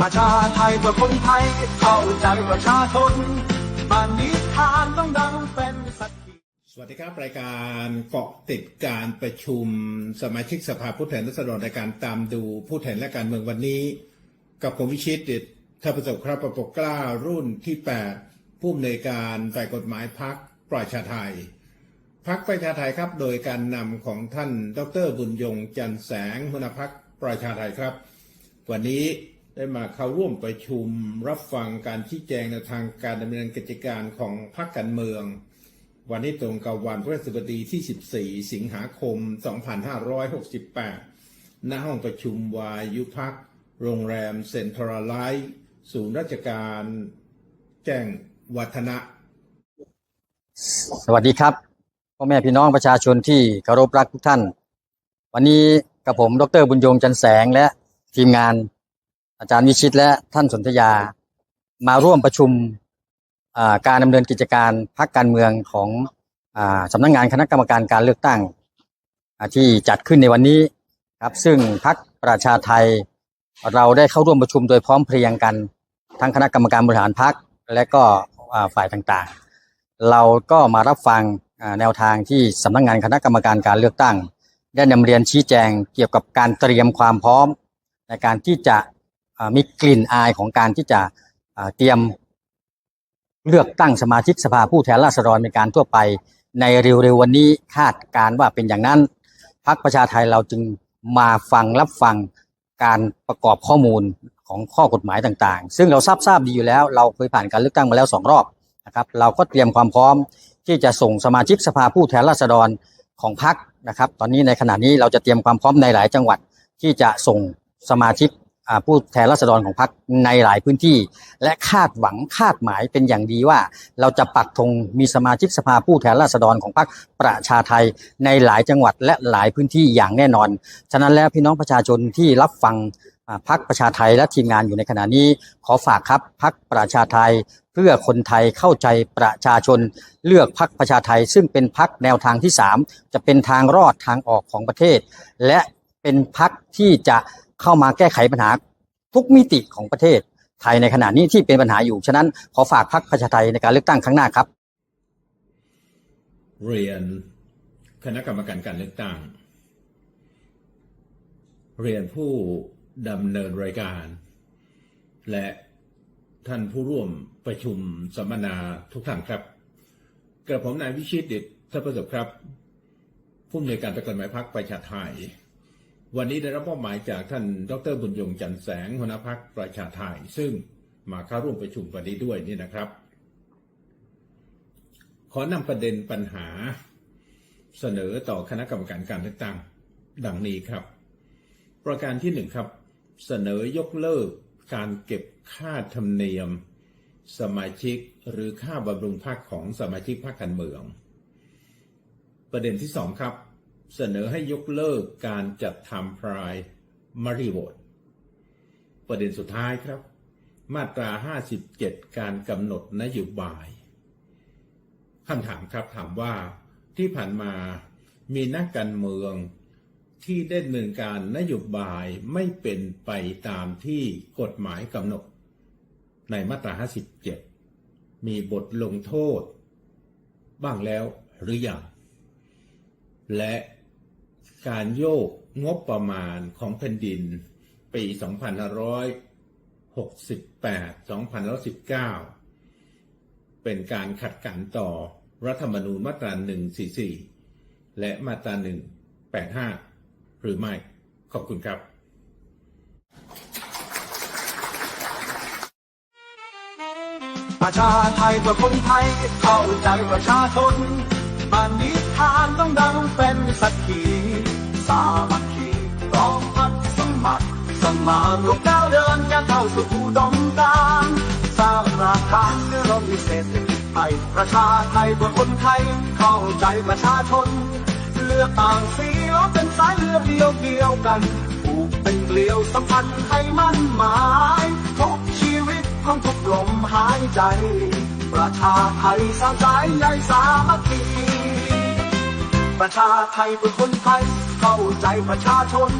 ประชาไทยเพื่อคนไทย เข้าใจประชาชนบ้านนี้ทานต้องดังเป็นสักขีสวัสดีครับ รายการเกาะติดการประชุมสมาชิกสภาผู้แทนราษฎรในการตามดูผู้แทนและการเมืองวันนี้ กับผมวิชิตดิตท่าประสบครับประปกกล้ารุ่นที่ 8 ผู้อำนวยการฝ่ายกฎหมายพักประชาไทยพักประชาไทยครับ โดยการนำของท่านดรบุญยงจันแสงหัวหน้าพักประชาไทยครับ วันนี้ ได้มาเข้าร่วมประชุม รับฟังการชี้แจงในวทางการดำเนินกิจการของพรรคการเมือง วันนี้ตรงกับวันพฤหัสบดีที่ 14 สิงหาคม 2568 ณ ห้องประชุมวายุพักโรงแรมเซ็นทรัลไลท์ศูนย์ราชการ แจ้งวัฒนะ สวัสดีครับพ่อแม่พี่น้องประชาชนที่เคารพรักทุกท่าน วันนี้กับผมดรบุญยงจันแสงและทีมงาน อาจารย์วิชิตและท่านสนธยา มาร่วมประชุมการดำเนินกิจการพักการเมืองของอาสำนักงานคณะกรรมการการเลือกตั้งที่จัดขึ้นในวันนี้ครับ ซึ่งพักประชาไทยเราได้เข้าร่วมประชุมโดยพร้อมเพรียงกันทั้งคณะกรรมการบริหารพักและก็ฝ่ายต่างๆ เราก็มารับฟังแนวทางที่สำนักงานคณะกรรมการการเลือกตั้ง ได้นำเรียนชี้แจงเกี่ยวกับการเตรียมความพร้อมในการที่จะ มีกลิ่นอายของการที่จะเตรียมเลือกตั้งสมาชิกสภาผู้แทนราษฎรเป็นการทั่วไป ในเร็วๆวันนี้คาดการว่าเป็นอย่างนั้นพักประชาไทยเราจึงมาฟังรับฟังการประกอบข้อมูลของข้อกฎหมายต่างๆ ซึ่งเราทราบทราบดีอยู่แล้ว เราเคยผ่านการเลือกตั้งมาแล้วสองรอบนะครับเราก็เตรียมความพร้อมที่จะส่งสมาชิกสภาผู้แทนราษฎรของพรรคนะครับ ตอนนี้ในขณะนี้เราจะเตรียมความพร้อมในหลายจังหวัดที่จะส่งสมาชิก ผู้แทนราษฎรของพรรคในหลายพื้นที่ และคาดหวังคาดหมายเป็นอย่างดีว่า เราจะปักธงมีสมาชิกสภาผู้แทนราษฎรของพรรคประชาไทยในหลายจังหวัดและหลายพื้นที่อย่างแน่นอน ฉะนั้นแล้วพี่น้องประชาชนที่รับฟังพรรคประชาไทยและทีมงานอยู่ในขณะนี้ ขอฝากครับพรรคประชาไทย เพื่อคนไทยเข้าใจประชาชน เลือกพรรคประชาไทย ซึ่งเป็นพรรคแนวทางที่ 3 จะเป็นทางรอดทางออกของประเทศ และเป็นพรรคที่จะ เข้ามาแก้ไขปัญหาทุกมิติของประเทศไทยในขณะนี้ที่เป็นปัญหาอยู่ ฉะนั้นขอฝากพรรคประชาไทยในการเลือกตั้งครั้งหน้าครับ เรียนคณะกรรมการการเลือกตั้ง เรียนผู้ดำเนินรายการ และท่านผู้ร่วมประชุมสัมมนาทุกท่านครับกระผมนายวิชิตดิตท่านประสบครับ ผู้อำนวยการตะกฎหมายพักประชาไทย วันนี้ได้รับมอบหมายจากท่านดรบุญยงจันแสงหัวหน้าพักประชาไทยซึ่งมาเข้าร่วมประชุมวันนี้ด้วยนี่นะครับ ขอนำประเด็นปัญหาเสนอต่อคณะกรรมการการเลือกตั้งดังนี้ครับ ประการที่หนึ่งครับ เสนอยกเลิกการเก็บค่าธรรมเนียม สมาชิกหรือค่าบำรุงพรรคของสมาชิกพรรคการเมือง ประเด็นที่สองครับ เสนอให้ยกเลิกการจัดทำพรายมารีโวตประเด็นสุดท้ายครับ มาตรา 57 การกำหนดนโยบายคำถามครับถามว่าที่ผ่านมามีนักการเมืองที่ได้ดำเนินการนโยบายไม่เป็นไปตามที่กฎหมายกำหนด ในมาตรา 57 มีบทลงโทษ บ้างแล้วหรือยัง และการโยกงบประมาณของแผ่นดิน ปี 2568 2019 เป็นการขัดกันต่อรัฐธรรมนูญมาตรา 144 และมาตรา 185 หรือไม่ ขอบคุณครับประชาไทยเพื่อคนไทยเข้าใจประชาชน บ้านนี้ทานต้องดังเป็นสักขีสามัคคีพร้อมพัดสมัคร สมานรวมก้าวเดินกันเข้าสู่ดมการสร้างรากฐาเพื่อรามีเศษไทยประชาไทยเพื่อคนไทยเข้าใจประชาชน เลือกต่างสีเป็นสายเลือดเดียวเดียวกันผูกเป็นเกลียวสัมพันธ์ให้มั่นหมายทุกชีวิตของทุกลมหายใจ ประชาไทยสร้างใจใยสามัคคี ประชาไทยเพื่อคนไทย เข้าใจประชาชน